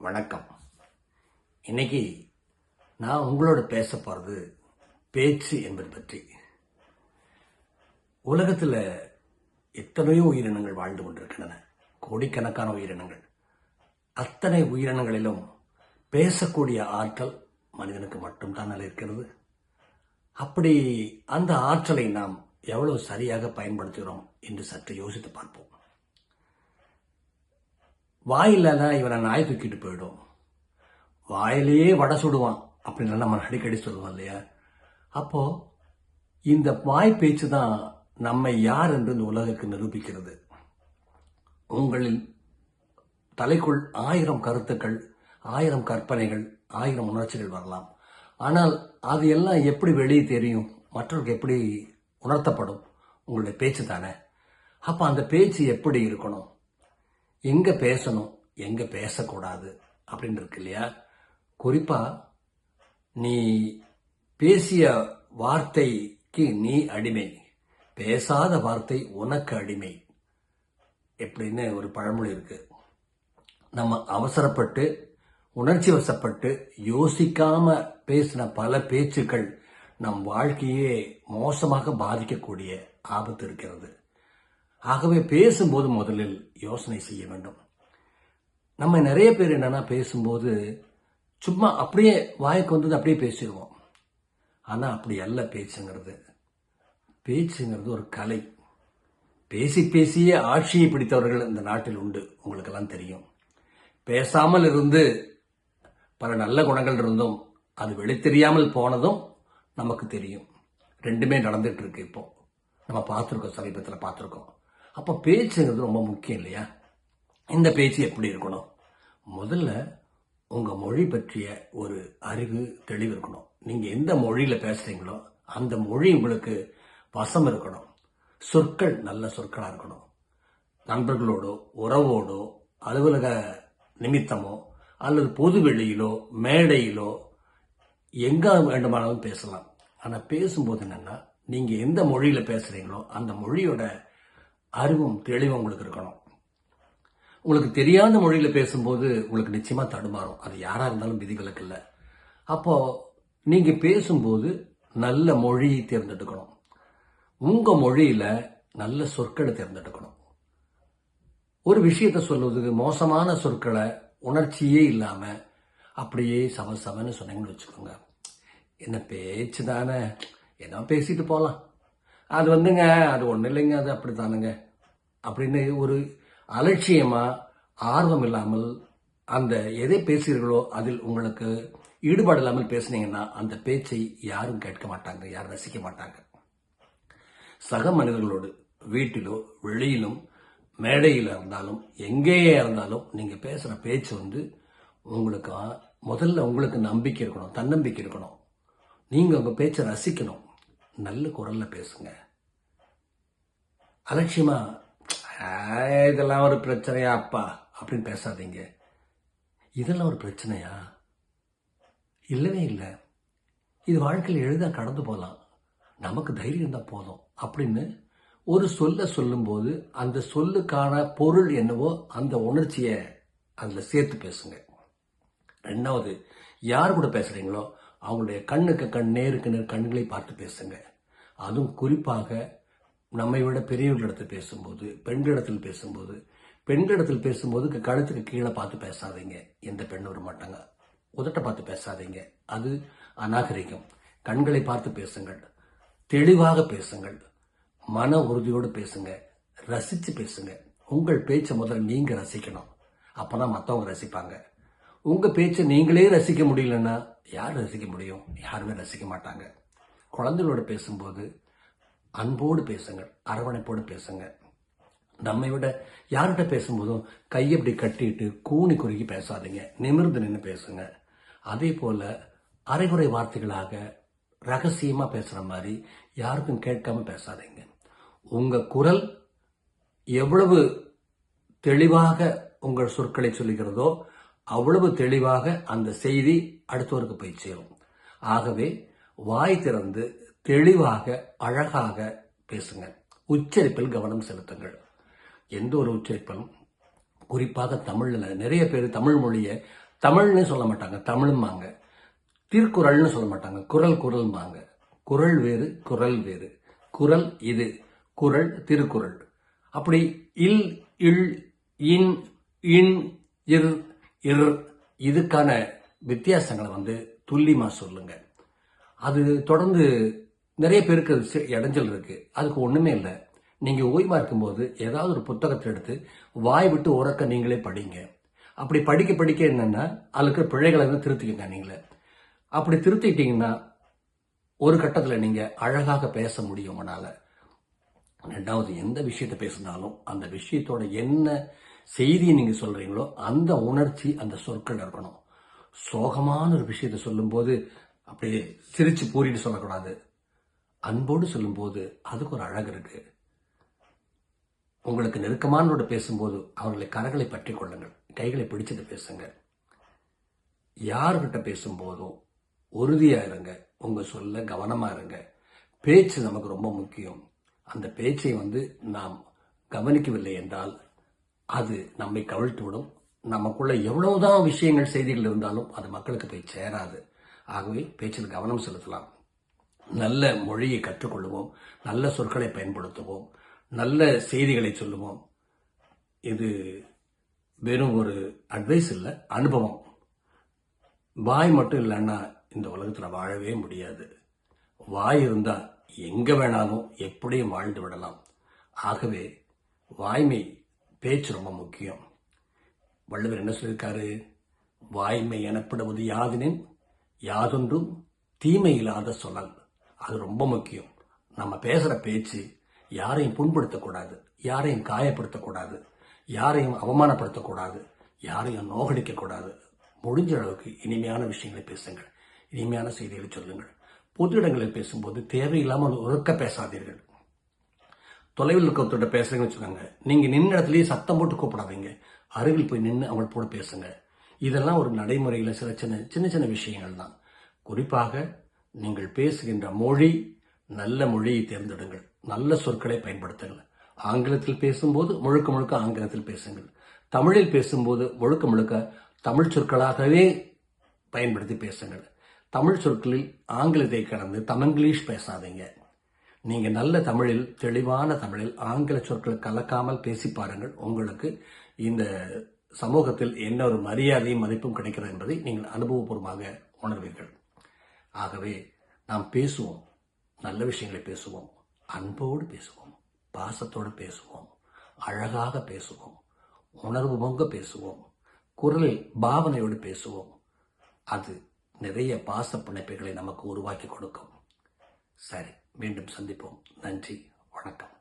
வணக்கம். இன்னைக்கு நான் உங்களோட பேச போகிறது பேச்சு என்பது பற்றி. உலகத்தில் எத்தனையோ உயிரினங்கள் வாழ்ந்து கொண்டிருக்கின்றன. கோடிக்கணக்கான உயிரினங்கள். அத்தனை உயிரினங்களிலும் பேசக்கூடிய ஆற்றல் மனிதனுக்கு மட்டும்தான் இருக்கிறது. அப்படி அந்த ஆற்றலை நாம் எவ்வளவு சரியாக பயன்படுத்துகிறோம் என்று சற்று யோசித்து பார்ப்போம். வாயில்லாத இவனை நாய் தூக்கிட்டு போயிடும். வாயிலேயே வடை சுடுவான் அப்படின்னு நம்ம அடிக்கடி சொல்லுவோம் இல்லையா? அப்போ இந்த வாய் பேச்சு தான் நம்மை யார் என்று இந்த உலகுக்கு நிரூபிக்கிறது. உங்களின் தலைக்குள் ஆயிரம் கருத்துக்கள் ஆயிரம் கற்பனைகள் ஆயிரம் உணர்ச்சிகள் வரலாம். ஆனால் அது எல்லாம் எப்படி வெளியே தெரியும்? மற்றவர்களுக்கு எப்படி உணர்த்தப்படும்? உங்களுடைய பேச்சு தானே. அப்போ அந்த பேச்சு எப்படி இருக்கணும்? எங்க பேசணும் எங்க பேசக்கூடாது அப்படின்னு இருக்கு இல்லையா? குறிப்பா நீ பேசிய வார்த்தைக்கு நீ அடிமை. பேசாத வார்த்தை உனக்கு அடிமை எப்படின்னு ஒரு பழமொழி இருக்கு. நம்ம அவசரப்பட்டு உணர்ச்சி வசப்பட்டு யோசிக்காம பேசின பல பேச்சுக்கள் நம் வாழ்க்கையே மோசமாக பாதிக்கக்கூடிய ஆபத்து இருக்கிறது. ஆகவே பேசும்போது முதலில் யோசனை செய்ய வேண்டும். நம்ம நிறைய பேர் என்னன்னா பேசும்போது சும்மா அப்படியே வாய்க்கு வந்தது அப்படியே பேசிடுவோம். ஆனால் அப்படி அல்ல பேச்சுங்கிறது. பேச்சுங்கிறது ஒரு கலை. பேசி பேசியே ஆட்சியை பிடித்தவர்கள் இந்த நாட்டில் உண்டு. உங்களுக்கெல்லாம் தெரியும். பேசாமல் இருந்து பல நல்ல குணங்கள் இருந்தும் அது வெளித்தெரியாமல் போனதும் நமக்கு தெரியும். ரெண்டுமே நடந்துட்டு இருக்கு இப்போ. நம்ம பார்த்துருக்கோம் சமீபத்தில் பார்த்துருக்கோம். அப்போ பேச்சுங்கிறது ரொம்ப முக்கியம் இல்லையா? இந்த பேச்சு எப்படி இருக்கணும்? முதல்ல உங்கள் மொழி பற்றிய ஒரு அறிவு தெளிவு இருக்கணும். நீங்கள் எந்த மொழியில் பேசுகிறீங்களோ அந்த மொழி உங்களுக்கு வசம் இருக்கணும். சொற்கள் நல்ல சொற்களாக இருக்கணும். நண்பர்களோடோ உறவோடோ அலுவலக நிமித்தமோ அல்லது பொது வெளியிலோ மேடையிலோ எங்கே வேண்டுமானாலும் பேசலாம். ஆனால் பேசும்போது என்னென்னா நீங்கள் எந்த மொழியில் பேசுகிறீங்களோ அந்த மொழியோட அறிவும் தெளிவும் உங்களுக்கு இருக்கணும். உங்களுக்கு தெரியாத மொழியில் பேசும்போது உங்களுக்கு நிச்சயமாக தடுமாறும். அது யாராக இருந்தாலும் விதிகளுக்கு இல்லை. அப்போது நீங்கள் பேசும்போது நல்ல மொழியை தேர்ந்தெடுக்கணும். உங்கள் மொழியில் நல்ல சொற்களை தேர்ந்தெடுக்கணும். ஒரு விஷயத்தை சொல்வதுக்கு மோசமான சொற்களை உணர்ச்சியே இல்லாமல் அப்படியே சமசமன்னு சொன்னீங்கன்னு வச்சுக்கோங்க. என்ன பேச்சு தானே என்ன பேசிட்டு போகலாம் அது வந்துங்க அது ஒன்றும் இல்லைங்க அது அப்படி தானுங்க அப்படின்னு ஒரு அலட்சியமா ஆர்வம் இல்லாமல் அந்த எதை பேசுகிறீர்களோ அதில் உங்களுக்கு ஈடுபாடு இல்லாமல் பேசுனீங்கன்னா அந்த பேச்சை யாரும் கேட்க மாட்டாங்க யாரும் ரசிக்க மாட்டாங்க. சக மனிதர்களோடு வீட்டிலோ வெளியிலும் மேடையில் இருந்தாலும் எங்கேயே இருந்தாலும் நீங்கள் பேசுகிற பேச்சு வந்து உங்களுக்கு முதல்ல உங்களுக்கு நம்பிக்கை இருக்கணும் தன்னம்பிக்கை இருக்கணும். நீங்கள் உங்கள் பேச்சை ரசிக்கணும். நல்ல குரலில் பேசுங்க. அலட்சியமாக இதெல்லாம் ஒரு பிரச்சனையா அப்பா? அப்படின்னு பேசாதீங்க. இதெல்லாம் ஒரு பிரச்சனையா? இல்லவே இல்லை. இது வாழ்க்கையில் எளிதாக கடந்து போகலாம் நமக்கு தைரியம் தான் போதும். அப்படின்னு ஒரு சொல்ல சொல்லும்போது அந்த சொல்லுக்கான பொருள் என்னவோ அந்த உணர்ச்சியை அதில் சேர்த்து பேசுங்க. ரெண்டாவது யார் கூட பேசுகிறீங்களோ அவங்களுடைய கண்ணுக்கு கண் நேருக்கு நேர் கண்களை பார்த்து பேசுங்க. அதுவும் குறிப்பாக நம்மை விட பெரியவர்களிடத்தில் பேசும்போது பெண்களிடத்தில் பேசும்போது பெண்களிடத்தில் பேசும்போது க- கழுத்துக்கு கீழே பார்த்து பேசாதீங்க. எந்த பெண்ணும் வர மாட்டாங்க. உதட்ட பார்த்து பேசாதீங்க. அது அநாகரிகம். கண்களை பார்த்து பேசுங்கள். தெளிவாக பேசுங்கள். மன உறுதியோடு பேசுங்க. ரசித்து பேசுங்க. உங்கள் பேச்சை முதல்ல நீங்கள் ரசிக்கணும். அப்போ தான் மற்றவங்க ரசிப்பாங்க. உங்கள் பேச்சை நீங்களே ரசிக்க முடியலன்னா யார் ரசிக்க முடியும்? யாருமே ரசிக்க மாட்டாங்க. குழந்தைகளோட பேசும்போது அன்போடு பேசுங்கள் அரவணைப்போடு பேசுங்க. நம்மை விட யார்கிட்ட பேசும்போதும் கையை இப்படி கட்டிட்டு கூனி குறுகி பேசாதீங்க நிமிர்ந்து நின்று பேசுங்க. அதே போல் அரைகுறை வார்த்தைகளாக ரகசியமாக பேசுகிற மாதிரி யாருக்கும் கேட்காம பேசாதீங்க. உங்கள் குரல் எவ்வளவு தெளிவாக உங்கள் சொற்களை சொல்லுகிறதோ அவ்வளவு தெளிவாக அந்த செய்தி அடுத்தவருக்கு போய் சேரும். ஆகவே வாய் திறந்து தெளிவாக அழகாக பேசுங்க உச்சரிப்பில் கவனம் செலுத்துங்கள். எந்த ஒரு உச்சரிப்பிலும் குறிப்பாக தமிழில் நிறைய பேர் தமிழ் மொழியை தமிழ்னு சொல்ல மாட்டாங்க தமிழும்பாங்க. திருக்குறள்னு சொல்ல மாட்டாங்க குரல் குரல்பாங்க குரல் வேறு குரல் வேறு. குரல் இது குரல் திருக்குறள். அப்படி இல் இல் இன் இன் இர் இர் இதுக்கான வித்தியாசங்களை வந்து துல்லியமாக சொல்லுங்க. அது தொடர்ந்து நிறைய பேருக்கு அது இடைஞ்சல் இருக்கு. அதுக்கு ஒண்ணுமே இல்லை. நீங்க ஓய்வா இருக்கும்போது ஏதாவது ஒரு புத்தகத்தை எடுத்து வாய் விட்டு உறக்க நீங்களே படிங்க. அப்படி படிக்க படிக்க என்னன்னா அதுல இருக்கிற பிழைகளை வந்து திருத்திக்கங்க நீங்களே. அப்படி திருத்திட்டீங்கன்னா ஒரு கட்டத்தில் நீங்க அழகாக பேச முடியும் உங்களால. ரெண்டாவது எந்த விஷயத்தை பேசினாலும் அந்த விஷயத்தோட என்ன செய்தியை நீங்க சொல்றீங்களோ அந்த உணர்ச்சி அந்த சொற்கள் இருக்கணும். சோகமான ஒரு விஷயத்தை சொல்லும்போது அப்படியே சிரிச்சு பூரிட்டு சொல்லக்கூடாது. அன்போடு சொல்லும்போது அதுக்கு ஒரு அழகு இருக்கு. உங்களுக்கு நெருக்கமானோட பேசும்போது அவர்களை கரங்களை பற்றி கொள்ளுங்கள். கைகளை பிடிச்சது பேசுங்க. யார்கிட்ட பேசும்போதும் உறுதியாக இருங்க. உங்கள் சொல்ல கவனமாக இருங்க. பேச்சு நமக்கு ரொம்ப முக்கியம். அந்த பேச்சை வந்து நாம் கவனிக்கவில்லை என்றால் அது நம்மை கவிழ்த்து விடும். நமக்குள்ள எவ்வளவுதான் விஷயங்கள் செய்திகள் இருந்தாலும் அது மக்களுக்கு போய் சேராது. ஆகவே பேச்சில் கவனம் செலுத்தலாம். நல்ல மொழியை கற்றுக்கொள்வோம் நல்ல சொற்களை பயன்படுத்துவோம். நல்ல செய்திகளை சொல்லுவோம். இது வெறும் ஒரு அட்வைஸ் இல்லை அனுபவம். வாய் மட்டும் இல்லைன்னா இந்த உலகத்தில் வாழவே முடியாது. வாய் இருந்தால் எங்கே வேணாலும் எப்படியும் வாழ்ந்து விடலாம். ஆகவே வாய்மை பேச்சு ரொம்ப முக்கியம். வள்ளுவர் என்ன சொல்லியிருக்காரு? வாய்மை எனப்படுவது யாதெனின் யாதொன்றும் தீமை இல்லாத சொல்லல். அது ரொம்ப முக்கியம். நம்ம பேசுகிற பேச்சு யாரையும் புண்படுத்தக்கூடாது யாரையும் காயப்படுத்தக்கூடாது யாரையும் அவமானப்படுத்தக்கூடாது யாரையும் நோகடிக்கக்கூடாது. முடிஞ்ச அளவுக்கு இனிமையான விஷயங்களை பேசுங்கள். இனிமையான செய்திகளை சொல்லுங்கள். பொது இடங்களில் பேசும்போது தேவையில்லாமல் உறக்க பேசாதீர்கள். தொலைவில் இருக்கிறவர்கிட்ட பேசுறீங்கன்னு வச்சுக்கோங்க. நீங்கள் நின்ற இடத்துலயே சத்தம் போட்டு கூப்பிடாதீங்க. அருகில் போய் நின்று அவங்க கூட பேசுங்க. இதெல்லாம் ஒரு நடைமுறையில் சில சின்ன சின்ன சின்ன விஷயங்கள் தான் குறிப்பாக நீங்கள் பேசுகின்ற மொழி நல்ல மொழியை தேர்ந்தெடுங்கள். நல்ல சொற்களை பயன்படுத்துங்கள். ஆங்கிலத்தில் பேசும்போது முழுக்க முழுக்க ஆங்கிலத்தில் பேசுங்கள். தமிழில் பேசும்போது முழுக்க முழுக்க தமிழ் சொற்களாகவே பயன்படுத்தி பேசுங்கள். தமிழ் சொற்களில் ஆங்கிலத்தை கடந்து தமிங்கிலீஷ் பேசாதீங்க. நீங்கள் நல்ல தமிழில் தெளிவான தமிழில் ஆங்கில சொற்கள் கலக்காமல் பேசி பாருங்கள். உங்களுக்கு இந்த சமூகத்தில் என்ன ஒரு மரியாதையும் மதிப்பும் கிடைக்கிறது என்பதை நீங்கள் அனுபவபூர்வமாக உணர்வீர்கள். ஆகவே நாம் பேசுவோம். நல்ல விஷயங்களை பேசுவோம். அன்போடு பேசுவோம். பாசத்தோடு பேசுவோம். அழகாக பேசுவோம். உணர்வு பொங்க பேசுவோம். குரலில் பாவனையோடு பேசுவோம். அது நிறைய பாச பிணைப்புகளை நமக்கு உருவாக்கி கொடுக்கும். சரி மீண்டும் சந்திப்போம். நன்றி. வணக்கம்.